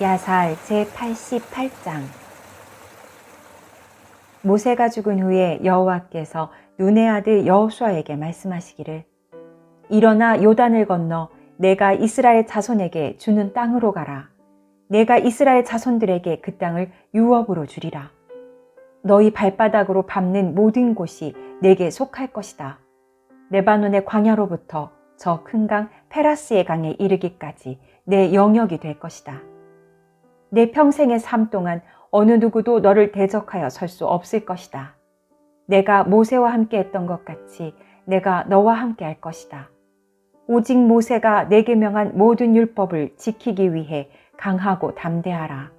야살 제88장. 모세가 죽은 후에 여호와께서 눈의 아들 여호수아에게 말씀하시기를 일어나 요단을 건너 내가 이스라엘 자손에게 주는 땅으로 가라. 내가 이스라엘 자손들에게 그 땅을 유업으로 주리라. 너희 발바닥으로 밟는 모든 곳이 내게 속할 것이다. 레바논의 광야로부터 저 큰 강 페라스의 강에 이르기까지 내 영역이 될 것이다. 내 평생의 삶 동안 어느 누구도 너를 대적하여 설 수 없을 것이다. 내가 모세와 함께 했던 것 같이 내가 너와 함께 할 것이다. 오직 모세가 내게 명한 모든 율법을 지키기 위해 강하고 담대하라.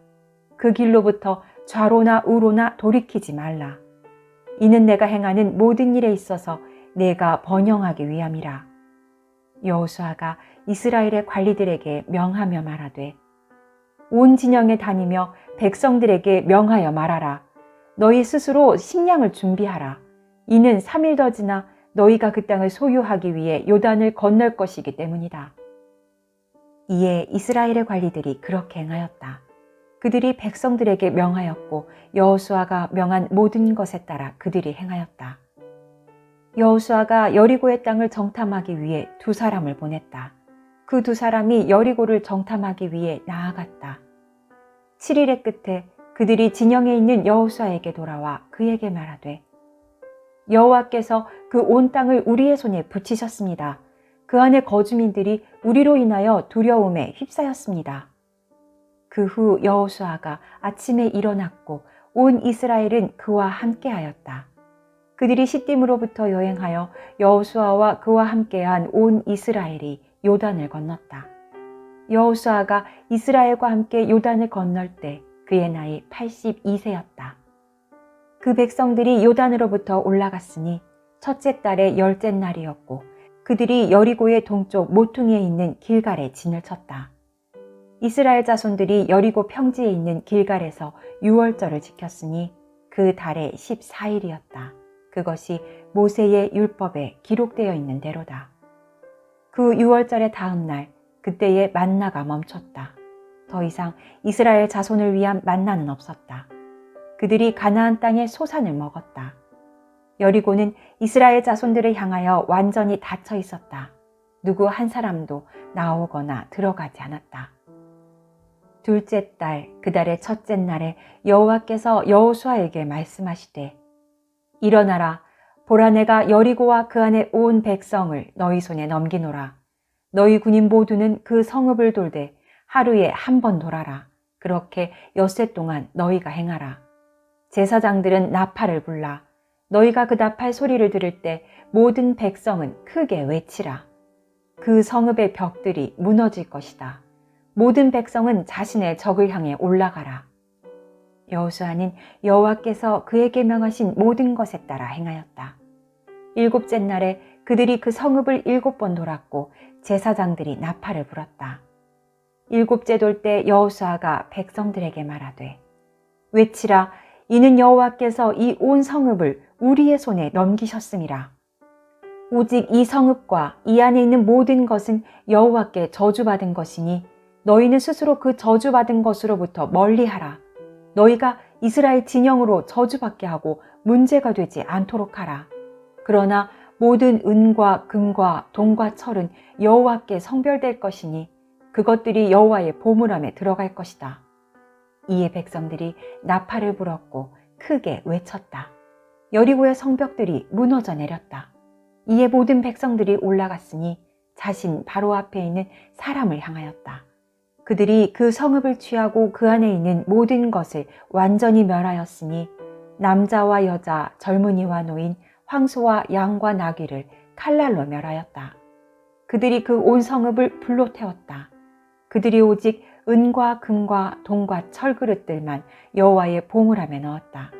그 길로부터 좌로나 우로나 돌이키지 말라. 이는 내가 행하는 모든 일에 있어서 내가 번영하기 위함이라. 여호수아가 이스라엘의 관리들에게 명하며 말하되 온 진영에 다니며 백성들에게 명하여 말하라 너희 스스로 식량을 준비하라 이는 3일 더 지나 너희가 그 땅을 소유하기 위해 요단을 건널 것이기 때문이다. 이에 이스라엘의 관리들이 그렇게 행하였다. 그들이 백성들에게 명하였고 여호수아가 명한 모든 것에 따라 그들이 행하였다. 여호수아가 여리고의 땅을 정탐하기 위해 두 사람을 보냈다. 그 두 사람이 여리고를 정탐하기 위해 나아갔다. 7일의 끝에 그들이 진영에 있는 여호수아에게 돌아와 그에게 말하되 여호와께서 그 온 땅을 우리의 손에 붙이셨습니다. 그 안에 거주민들이 우리로 인하여 두려움에 휩싸였습니다. 그 후 여호수아가 아침에 일어났고 온 이스라엘은 그와 함께하였다. 그들이 시딤으로부터 여행하여 여호수아와 그와 함께한 온 이스라엘이 요단을 건넜다. 여호수아가 이스라엘과 함께 요단을 건널 때 그의 나이 82세였다. 그 백성들이 요단으로부터 올라갔으니 첫째 달의 열째 날이었고 그들이 여리고의 동쪽 모퉁이에 있는 길갈에 진을 쳤다. 이스라엘 자손들이 여리고 평지에 있는 길갈에서 6월절을 지켰으니 그 달의 14일이었다. 그것이 모세의 율법에 기록되어 있는 대로다. 그 6월절의 다음 날 그때의 만나가 멈췄다. 더 이상 이스라엘 자손을 위한 만나는 없었다. 그들이 가나안 땅의 소산을 먹었다. 여리고는 이스라엘 자손들을 향하여 완전히 닫혀 있었다. 누구 한 사람도 나오거나 들어가지 않았다. 둘째 달, 그 달의 첫째 날에 여호와께서 여호수아에게 말씀하시되 일어나라 보라 내가 여리고와 그 안에 온 백성을 너희 손에 넘기노라. 너희 군인 모두는 그 성읍을 돌되 하루에 한 번 돌아라. 그렇게 엿새 동안 너희가 행하라. 제사장들은 나팔을 불라. 너희가 그 나팔 소리를 들을 때 모든 백성은 크게 외치라. 그 성읍의 벽들이 무너질 것이다. 모든 백성은 자신의 적을 향해 올라가라 여호수아는 여호와께서 그에게 명하신 모든 것에 따라 행하였다. 일곱째 날에 그들이 그 성읍을 일곱 번 돌았고 제사장들이 나팔을 불었다. 일곱째 돌 때 여호수아가 백성들에게 말하되 외치라 이는 여호와께서 이 온 성읍을 우리의 손에 넘기셨음이라. 오직 이 성읍과 이 안에 있는 모든 것은 여호와께 저주받은 것이니 너희는 스스로 그 저주받은 것으로부터 멀리하라. 너희가 이스라엘 진영으로 저주받게 하고 문제가 되지 않도록 하라. 그러나 모든 은과 금과 동과 철은 여호와께 성별될 것이니 그것들이 여호와의 보물함에 들어갈 것이다. 이에 백성들이 나팔을 불었고 크게 외쳤다. 여리고의 성벽들이 무너져 내렸다. 이에 모든 백성들이 올라갔으니 자신 바로 앞에 있는 사람을 향하였다. 그들이 그 성읍을 취하고 그 안에 있는 모든 것을 완전히 멸하였으니 남자와 여자, 젊은이와 노인, 황소와 양과 나귀를 칼날로 멸하였다. 그들이 그 온 성읍을 불로 태웠다. 그들이 오직 은과 금과 동과 철그릇들만 여호와의 보물함에 넣었다.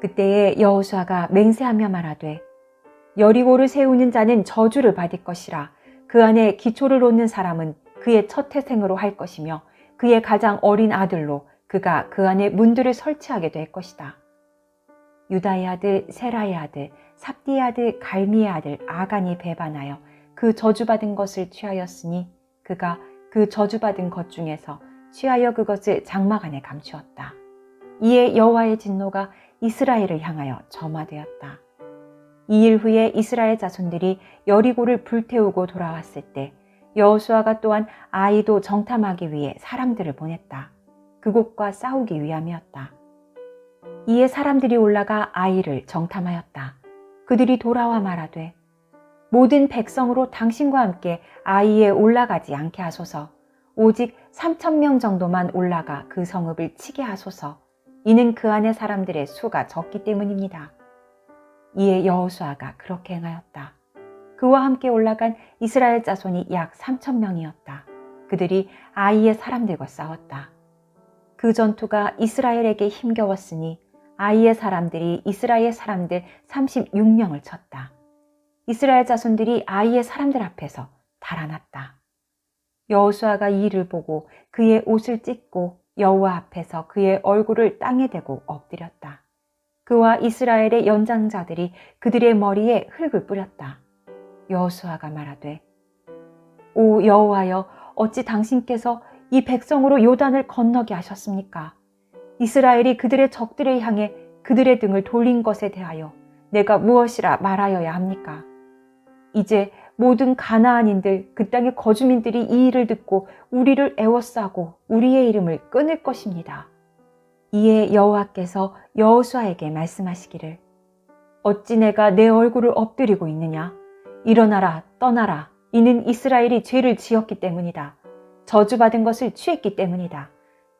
그때에 여호수아가 맹세하며 말하되 여리고를 세우는 자는 저주를 받을 것이라 그 안에 기초를 놓는 사람은 그의 첫 태생으로 할 것이며 그의 가장 어린 아들로 그가 그 안에 문들을 설치하게 될 것이다. 유다의 아들 세라의 아들 삽디의 아들 갈미의 아들 아간이 배반하여 그 저주받은 것을 취하였으니 그가 그 저주받은 것 중에서 취하여 그것을 장막 안에 감추었다. 이에 여호와의 진노가 이스라엘을 향하여 점화되었다. 이 일 후에 이스라엘 자손들이 여리고를 불태우고 돌아왔을 때 여호수아가 또한 아이도 정탐하기 위해 사람들을 보냈다. 그곳과 싸우기 위함이었다. 이에 사람들이 올라가 아이를 정탐하였다. 그들이 돌아와 말하되 모든 백성으로 당신과 함께 아이에 올라가지 않게 하소서. 오직 3천 명 정도만 올라가 그 성읍을 치게 하소서. 이는 그 안의 사람들의 수가 적기 때문입니다. 이에 여호수아가 그렇게 행하였다. 그와 함께 올라간 이스라엘 자손이 약 3천 명이었다. 그들이 아이의 사람들과 싸웠다. 그 전투가 이스라엘에게 힘겨웠으니 아이의 사람들이 이스라엘 사람들 36명을 쳤다. 이스라엘 자손들이 아이의 사람들 앞에서 달아났다. 여호수아가 이 일을 보고 그의 옷을 찢고 여호와 앞에서 그의 얼굴을 땅에 대고 엎드렸다. 그와 이스라엘의 연장자들이 그들의 머리에 흙을 뿌렸다. 여호수아가 말하되 오 여호와여 어찌 당신께서 이 백성으로 요단을 건너게 하셨습니까? 이스라엘이 그들의 적들을 향해 그들의 등을 돌린 것에 대하여 내가 무엇이라 말하여야 합니까? 이제 모든 가나안인들 그 땅의 거주민들이 이 일을 듣고 우리를 애워싸고 우리의 이름을 끊을 것입니다. 이에 여호와께서 여호수아에게 말씀하시기를 어찌 내가 내 얼굴을 엎드리고 있느냐 일어나라 떠나라 이는 이스라엘이 죄를 지었기 때문이다. 저주받은 것을 취했기 때문이다.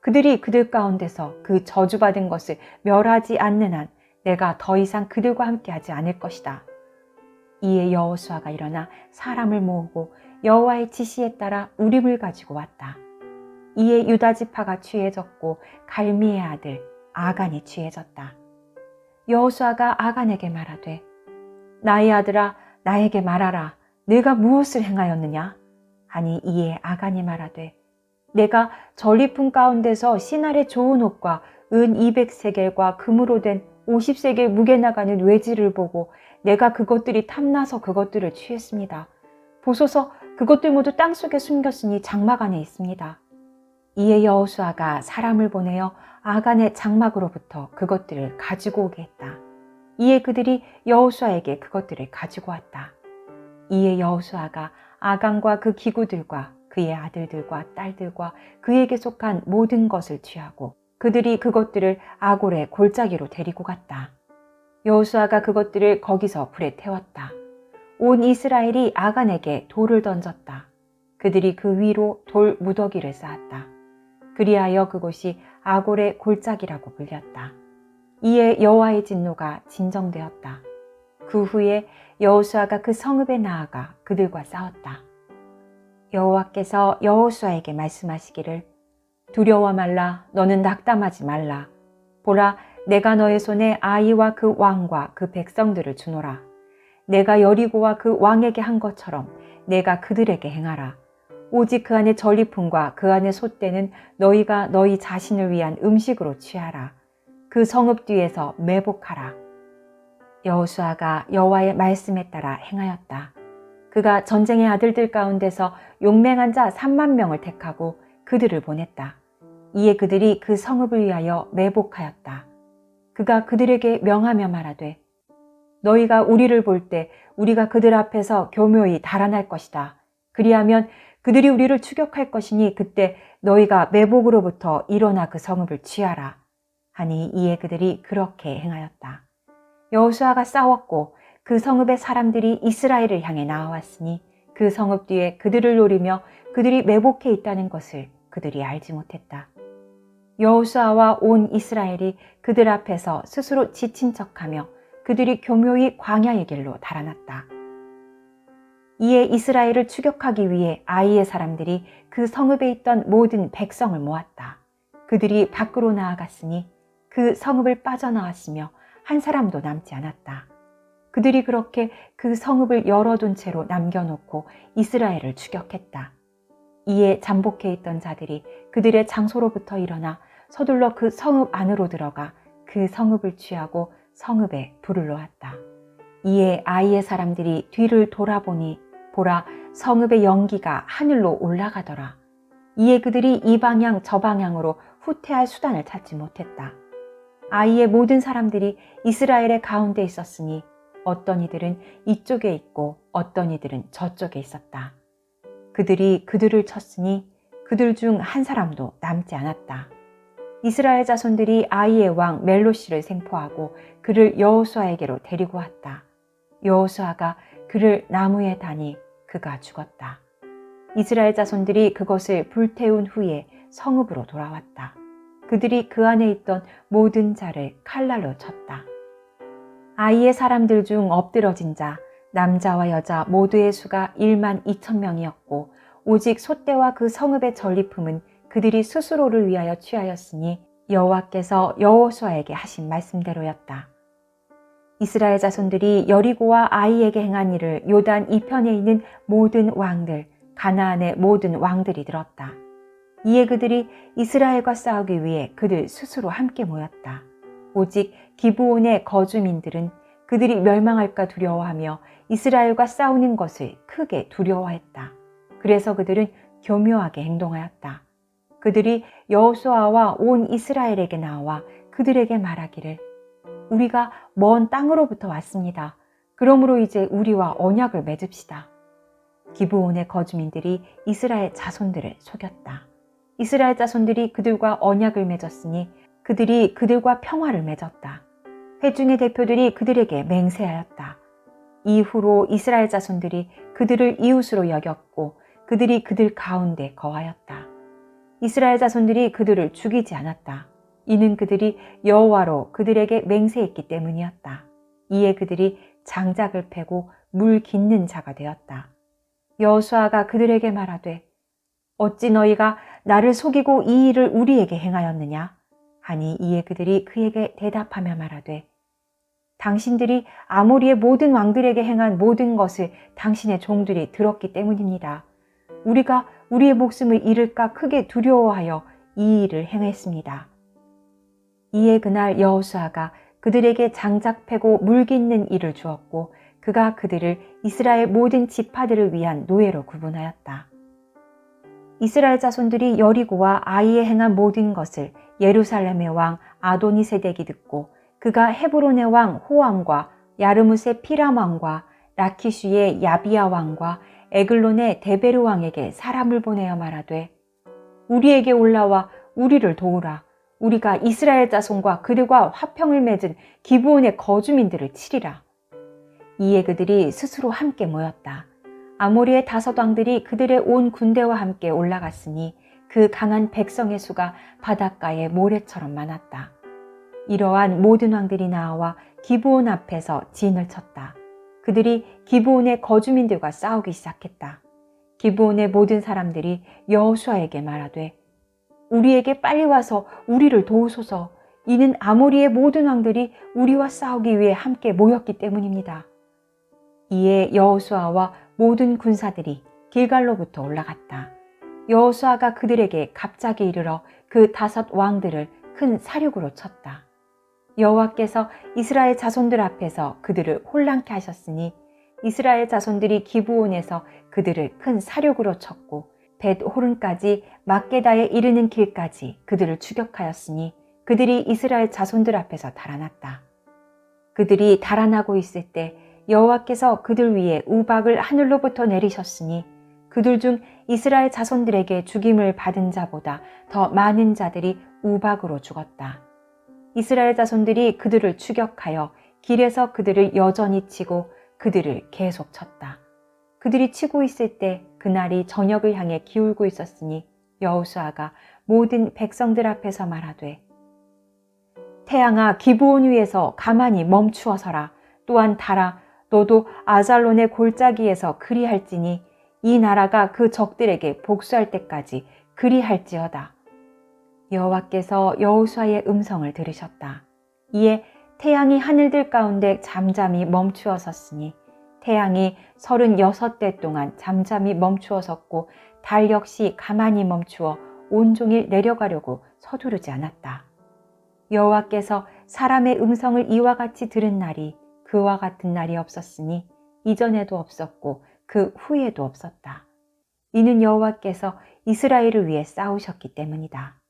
그들이 그들 가운데서 그 저주받은 것을 멸하지 않는 한 내가 더 이상 그들과 함께하지 않을 것이다. 이에 여호수아가 일어나 사람을 모으고 여호와의 지시에 따라 우림을 가지고 왔다. 이에 유다 지파가 취해졌고 갈미의 아들 아간이 취해졌다. 여호수아가 아간에게 말하되 나의 아들아 나에게 말하라 내가 무엇을 행하였느냐 하니 이에 아간이 말하되 내가 전리품 가운데서 신할의 좋은 옷과 은 200세겔과 금으로 된 50세겔 무게 나가는 외지를 보고 내가 그것들이 탐나서 그것들을 취했습니다. 보소서 그것들 모두 땅속에 숨겼으니 장막 안에 있습니다. 이에 여호수아가 사람을 보내어 아간의 장막으로부터 그것들을 가지고 오게 했다. 이에 그들이 여호수아에게 그것들을 가지고 왔다. 이에 여호수아가 아간과 그 기구들과 그의 아들들과 딸들과 그에게 속한 모든 것을 취하고 그들이 그것들을 아골의 골짜기로 데리고 갔다. 여호수아가 그것들을 거기서 불에 태웠다. 온 이스라엘이 아간에게 돌을 던졌다. 그들이 그 위로 돌 무더기를 쌓았다. 그리하여 그곳이 아골의 골짜기라고 불렸다. 이에 여호와의 진노가 진정되었다. 그 후에 여호수아가 그 성읍에 나아가 그들과 싸웠다. 여호와께서 여호수아에게 말씀하시기를 두려워 말라 너는 낙담하지 말라 보라 내가 너의 손에 아이와 그 왕과 그 백성들을 주노라 내가 여리고와 그 왕에게 한 것처럼 내가 그들에게 행하라 오직 그 안에 전리품과 그 안에 솥대는 너희가 너희 자신을 위한 음식으로 취하라 그 성읍 뒤에서 매복하라 여호수아가 여호와의 말씀에 따라 행하였다 그가 전쟁의 아들들 가운데서 용맹한 자 3만 명을 택하고 그들을 보냈다. 이에 그들이 그 성읍을 위하여 매복하였다. 그가 그들에게 명하며 말하되 너희가 우리를 볼 때 우리가 그들 앞에서 교묘히 달아날 것이다. 그리하면 그들이 우리를 추격할 것이니 그때 너희가 매복으로부터 일어나 그 성읍을 취하라. 하니 이에 그들이 그렇게 행하였다. 여호수아가 싸웠고 그 성읍의 사람들이 이스라엘을 향해 나와왔으니 그 성읍 뒤에 그들을 노리며 그들이 매복해 있다는 것을 그들이 알지 못했다. 여호수아와 온 이스라엘이 그들 앞에서 스스로 지친 척하며 그들이 교묘히 광야의 길로 달아났다. 이에 이스라엘을 추격하기 위해 아이의 사람들이 그 성읍에 있던 모든 백성을 모았다. 그들이 밖으로 나아갔으니 그 성읍을 빠져나왔으며 한 사람도 남지 않았다. 그들이 그렇게 그 성읍을 열어둔 채로 남겨놓고 이스라엘을 추격했다. 이에 잠복해 있던 자들이 그들의 장소로부터 일어나 서둘러 그 성읍 안으로 들어가 그 성읍을 취하고 성읍에 불을 놓았다. 이에 아이의 사람들이 뒤를 돌아보니 보라 성읍의 연기가 하늘로 올라가더라. 이에 그들이 이 방향 저 방향으로 후퇴할 수단을 찾지 못했다. 아이의 모든 사람들이 이스라엘의 가운데 있었으니 어떤 이들은 이쪽에 있고 어떤 이들은 저쪽에 있었다. 그들이 그들을 쳤으니 그들 중 한 사람도 남지 않았다. 이스라엘 자손들이 아이의 왕 멜로시를 생포하고 그를 여호수아에게로 데리고 왔다. 여호수아가 그를 나무에 다니 그가 죽었다. 이스라엘 자손들이 그것을 불태운 후에 성읍으로 돌아왔다. 그들이 그 안에 있던 모든 자를 칼날로 쳤다. 아이의 사람들 중 엎드러진 자, 남자와 여자 모두의 수가 1만 2천 명이었고, 오직 소떼와 그 성읍의 전리품은 그들이 스스로를 위하여 취하였으니 여호와께서 여호수아에게 하신 말씀대로였다. 이스라엘 자손들이 여리고와 아이에게 행한 일을 요단 이편에 있는 모든 왕들, 가나안의 모든 왕들이 들었다. 이에 그들이 이스라엘과 싸우기 위해 그들 스스로 함께 모였다. 오직 기브온의 거주민들은 그들이 멸망할까 두려워하며 이스라엘과 싸우는 것을 크게 두려워했다. 그래서 그들은 교묘하게 행동하였다. 그들이 여호수아와 온 이스라엘에게 나와 그들에게 말하기를 우리가 먼 땅으로부터 왔습니다. 그러므로 이제 우리와 언약을 맺읍시다. 기브온의 거주민들이 이스라엘 자손들을 속였다. 이스라엘 자손들이 그들과 언약을 맺었으니 그들이 그들과 평화를 맺었다. 회중의 대표들이 그들에게 맹세하였다. 이후로 이스라엘 자손들이 그들을 이웃으로 여겼고 그들이 그들 가운데 거하였다. 이스라엘 자손들이 그들을 죽이지 않았다. 이는 그들이 여호와로 그들에게 맹세했기 때문이었다. 이에 그들이 장작을 패고 물 깃는 자가 되었다. 여호수아가 그들에게 말하되 어찌 너희가 나를 속이고 이 일을 우리에게 행하였느냐? 하니 이에 그들이 그에게 대답하며 말하되 당신들이 아모리의 모든 왕들에게 행한 모든 것을 당신의 종들이 들었기 때문입니다. 우리가 우리의 목숨을 잃을까 크게 두려워하여 이 일을 행했습니다. 이에 그날 여호수아가 그들에게 장작 패고 물 깃는 일을 주었고 그가 그들을 이스라엘 모든 지파들을 위한 노예로 구분하였다. 이스라엘 자손들이 여리고와 아이에 행한 모든 것을 예루살렘의 왕 아도니 세덱이 듣고 그가 헤브론의 왕 호암과 야르무스의 피람 왕과 라키슈의 야비야 왕과 에글론의 데베르 왕에게 사람을 보내어 말하되 우리에게 올라와 우리를 도우라. 우리가 이스라엘 자손과 그들과 화평을 맺은 기브온의 거주민들을 치리라. 이에 그들이 스스로 함께 모였다 아모리의 다섯 왕들이 그들의 온 군대와 함께 올라갔으니 그 강한 백성의 수가 바닷가의 모래처럼 많았다. 이러한 모든 왕들이 나와 기브온 앞에서 진을 쳤다. 그들이 기브온의 거주민들과 싸우기 시작했다. 기브온의 모든 사람들이 여호수아에게 말하되 우리에게 빨리 와서 우리를 도우소서. 이는 아모리의 모든 왕들이 우리와 싸우기 위해 함께 모였기 때문입니다. 이에 여호수아와 모든 군사들이 길갈로부터 올라갔다. 여호수아가 그들에게 갑자기 이르러 그 다섯 왕들을 큰 사륙으로 쳤다. 여호와께서 이스라엘 자손들 앞에서 그들을 혼란케 하셨으니 이스라엘 자손들이 기브온에서 그들을 큰 사륙으로 쳤고 벳 호른까지 막게다에 이르는 길까지 그들을 추격하였으니 그들이 이스라엘 자손들 앞에서 달아났다. 그들이 달아나고 있을 때 여호와께서 그들 위에 우박을 하늘로부터 내리셨으니 그들 중 이스라엘 자손들에게 죽임을 받은 자보다 더 많은 자들이 우박으로 죽었다. 이스라엘 자손들이 그들을 추격하여 길에서 그들을 여전히 치고 그들을 계속 쳤다. 그들이 치고 있을 때 그날이 저녁을 향해 기울고 있었으니 여호수아가 모든 백성들 앞에서 말하되 태양아 기브온 위에서 가만히 멈추어서라 또한 달아 너도 아잘론의 골짜기에서 그리할지니 이 나라가 그 적들에게 복수할 때까지 그리할지어다. 여호와께서 여호수아의 음성을 들으셨다. 이에 태양이 하늘들 가운데 잠잠히 멈추어 섰으니 태양이 서른여섯 대 동안 잠잠히 멈추어 섰고 달 역시 가만히 멈추어 온종일 내려가려고 서두르지 않았다. 여호와께서 사람의 음성을 이와 같이 들은 날이 그와 같은 날이 없었으니 이전에도 없었고 그 후에도 없었다. 이는 여호와께서 이스라엘을 위해 싸우셨기 때문이다.